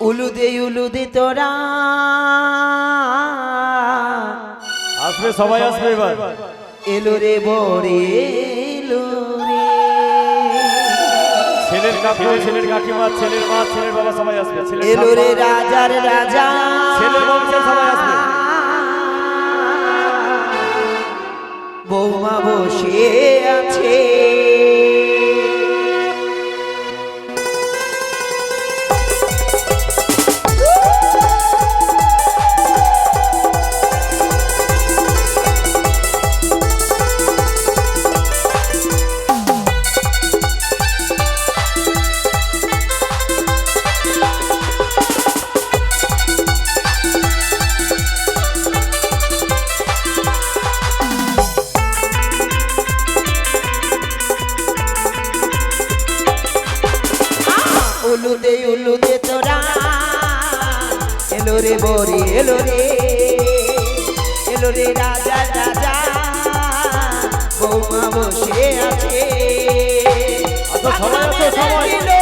উলুদে উলুদে তোরা। আসবে সবাই আসবে এবার। এলো রে বরে এলো রে। ছেলের কাকু ছেলের কাকিমা ছেলের মা ছেলের বাবা সবাই আসবে। ছেলের এলো রে রাজার রাজা। ছেলে বংশের সবাই আসবে। বৌমা বসে আছে। রে বরি এলো রে। এলো রে রাজা রাজা। বৌমা বসে আছে। আচ্ছা,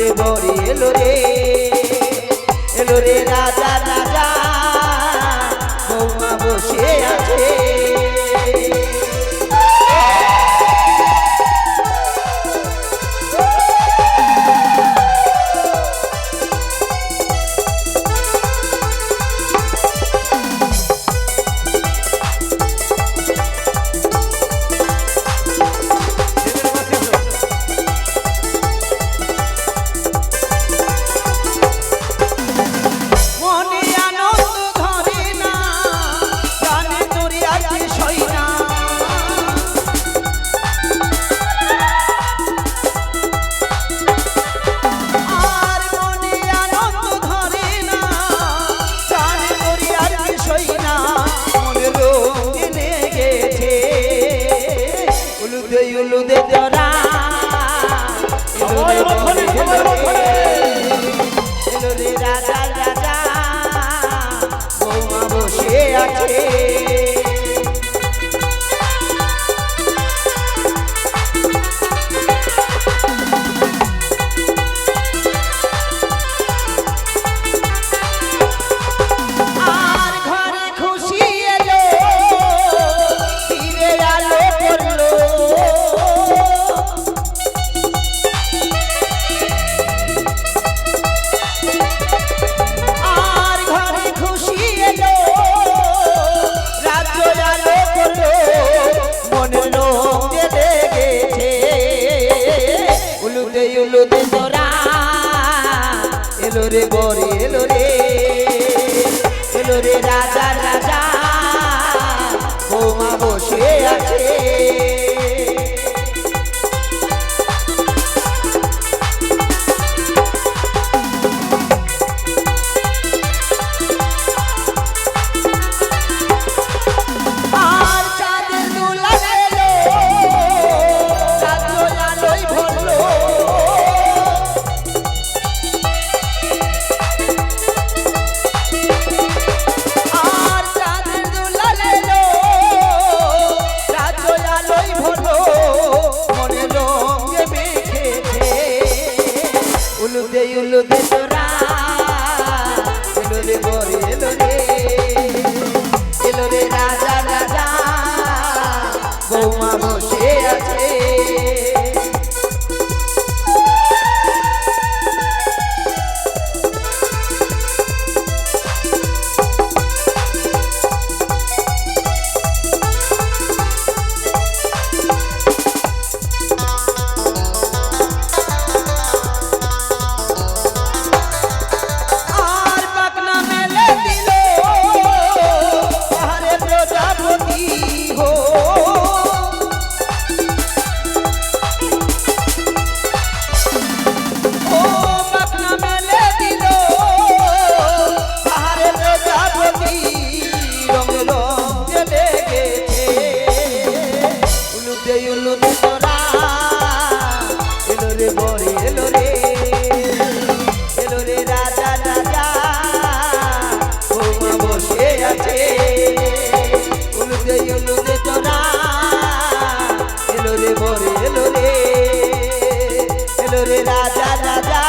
রে বরে এলো রে। উলুদে উলুদে জরা সবাই ওখানে, সবাই ওখানে। এলো রে রাজা রাজা বৌমা বসে আছে এলো রে বরে এলো রে। এলো রে রাজা রাজা। বৌমা বসে আছে। উলুদে উলুদে তোরা। এলো রে বরে এলো রে। এলো রে রাজা। ভিতরে রাজা রাজা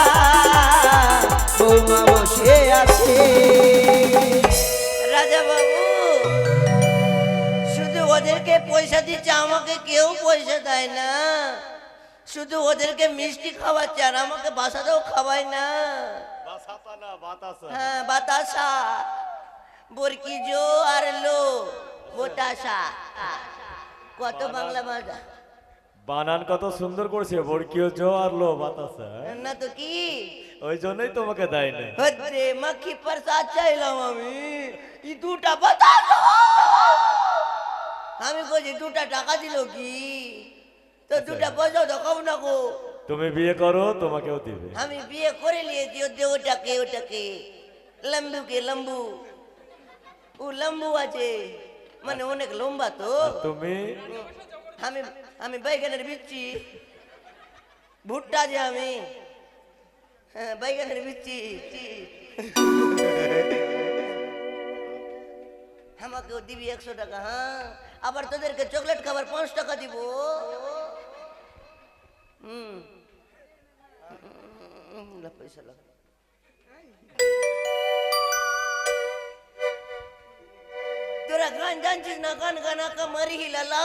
বৌমা বসে আছে। রাজা বাবু শুধু ওদেরকে পয়সা দিচ্ছে আমাকে কেউ পয়সা দেয় না। শুধু ওদেরকে মিষ্টি খাওয়াচ্ছে আর আমাকে বাসাতেও খাওয়ায় না। হ্যাঁ বাতাসা। বরকি জো আর লো বোটাসা কত বাংলা ভাষা। বানান কত সুন্দর করছে বরকিও জো আর লো বাতাসা। না তো কি? ওই জন্যই তোমাকে দেয় না হচ্ছে মাখি প্রসাদ চাইলাম আমি। ই দুটা বাতাস। আমি বলছি দুটা টাকা দিল কি? তো দুটা পয়সা তো কম না গো। তুমি বিয়ে করো তোমাকেও দিবে। আমি বিয়ে করে নিয়েছি ওদের ওটাকে ওটাকে। লম্বুকে লম্বু। ও লম্বু আছে। মানে অনেক লম্বা তো। তুমি? আমি আমি বাইগানের বিচ্ছি ভুট্টা যে আমি হ্যাঁ বাইগানের বিচ্ছি ছি। আমাকেও দিবি একশো টাকা হ্যাঁ আবার তোদেরকে চকলেট খাবার পাঁচ টাকা দিব হুম হুম, লা পয়সা লাগা তোরা গান জানছিস না গান গানা কা মারি হিলা লাও